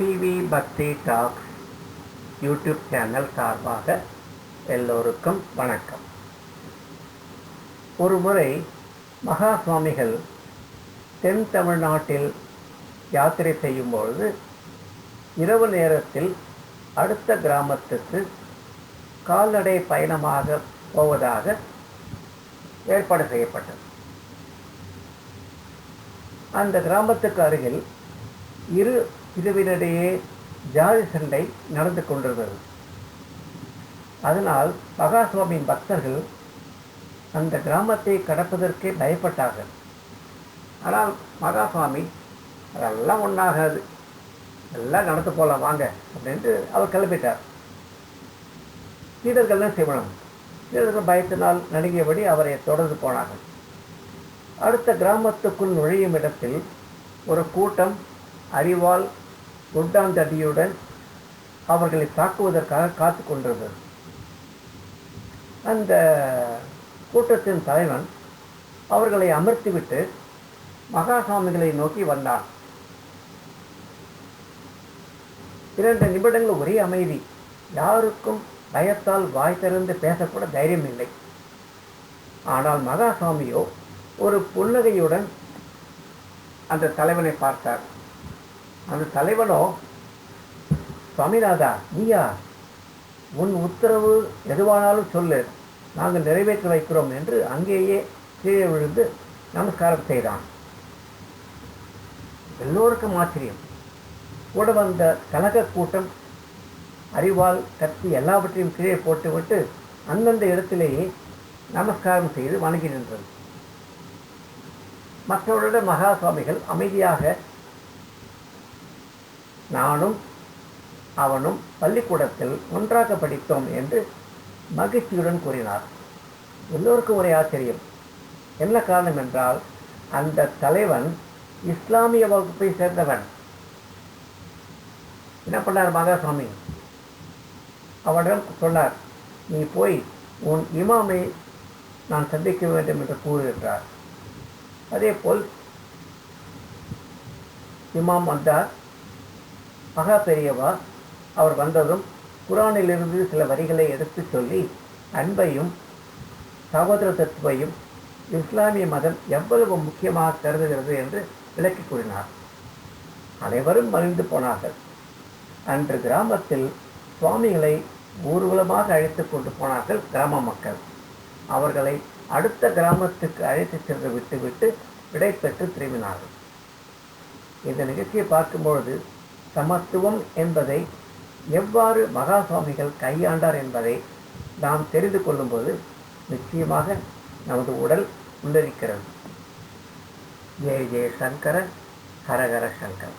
PV பக்தி tax YouTube channel சார்பாக எல்லோருக்கும் வணக்கம். ஒரு முறை மகா சுவாமிகள் தென் தமிழ்நாட்டில் யாத்திரை செய்யும்பொழுது இரவு நேரத்தில் அடுத்த கிராமத்துக்கு கால்நடை பயணமாக போவதாக ஏற்பாடு செய்யப்பட்டது. அந்த கிராமத்துக்கு அருகில் இரு பிரிவினிடையே ஜாதி சண்டை நடந்து கொண்டிருந்தது. அதனால் மகாசுவாமியின் பக்தர்கள் அந்த கிராமத்தை கடப்பதற்கே பயப்பட்டார்கள். ஆனால் மகாசுவாமி அதெல்லாம் ஒன்றாகாது எல்லாம் நடந்து போகலாம் வாங்க அப்படின்ட்டு அவர் கிளம்பிட்டார். சீடர்கள்லாம் செய்வனம் சீடர்கள் பயத்தினால் நடுங்கியபடி அவரை தொடர்ந்து போனார்கள். அடுத்த கிராமத்துக்குள் நுழையும் இடத்தில் ஒரு கூட்டம் அறிவால் குண்டாந்தடியுடன் அவர்களை தாக்குவதற்காக காத்து கொண்டது. அந்த கூட்டத்தின் தலைவன் அவர்களை அமர்த்திவிட்டு மகாசாமிகளை நோக்கி வந்தான். இரண்டு நிமிடங்கள் ஒரே அமைதி. யாருக்கும் பயத்தால் வாய் திறந்து பேசக்கூட தைரியம் இல்லை ஆனால் மகாசாமியோ ஒரு புன்னகையுடன் அந்த தலைவனை பார்த்தார். அந்த தலைவனோ சுவாமிநாதா நீயா உன் உத்தரவு எதுவானாலும் சொல்லு. நாங்கள் நிறைவேற்றி வைக்கிறோம் என்று அங்கேயே கீழே விழுந்து நமஸ்காரம் செய்தான். எல்லோருக்கும் ஆச்சரியம். கூட வந்த கனக கூட்டம் அறிவால் கத்தி எல்லாவற்றையும் கீழே போட்டுவிட்டு அந்தந்த இடத்திலேயே நமஸ்காரம் செய்து வணங்கி நின்றது. மற்றவருடைய மகா சுவாமிகள் அமைதியாக நானும் அவனும் பள்ளிக்கூடத்தில் ஒன்றாக படித்தோம் என்று மகிழ்ச்சியுடன் கூறினார். எல்லோருக்கும் ஒரே ஆச்சரியம். என்ன காரணம் என்றால் அந்த தலைவன் இஸ்லாமிய வகுப்பை சேர்ந்தவன். என்ன பண்ணார் மாதாசாமி? அவனிடம் சொன்னார் நீ போய் உன் இமாமை நான் சந்திக்க வேண்டும் என்று கூறுகின்றார். அதே போல் இமாம் வந்தார் மகா பெரியவா அவர் வந்ததும் குரானிலிருந்து சில வரிகளை எடுத்து சொல்லி அன்பையும் சகோதர தத்துவையும் இஸ்லாமிய மதம் எவ்வளவு முக்கியமாக கருதுகிறது என்று விளக்கி கூறினார். அனைவரும் மறைந்து போனார்கள். அன்று கிராமத்தில் சுவாமிகளை ஊர்வலமாக அழைத்து கொண்டு போனார்கள் கிராம மக்கள். அவர்களை அடுத்த கிராமத்துக்கு அழைத்து சென்று விட்டுவிட்டு விடை பெற்று திரும்பினார்கள். இந்த நிகழ்ச்சியை பார்க்கும்பொழுது சமத்துவம் என்பதை எவ்வாறு மகா சுவாமிகள் கையாண்டார் என்பதை நாம் தெரிந்து கொள்ளும்போது நிச்சயமாக நமது உடல் உள்ளிருக்கிறது ஜெய ஜெய சங்கரன் ஹரஹர சங்கர்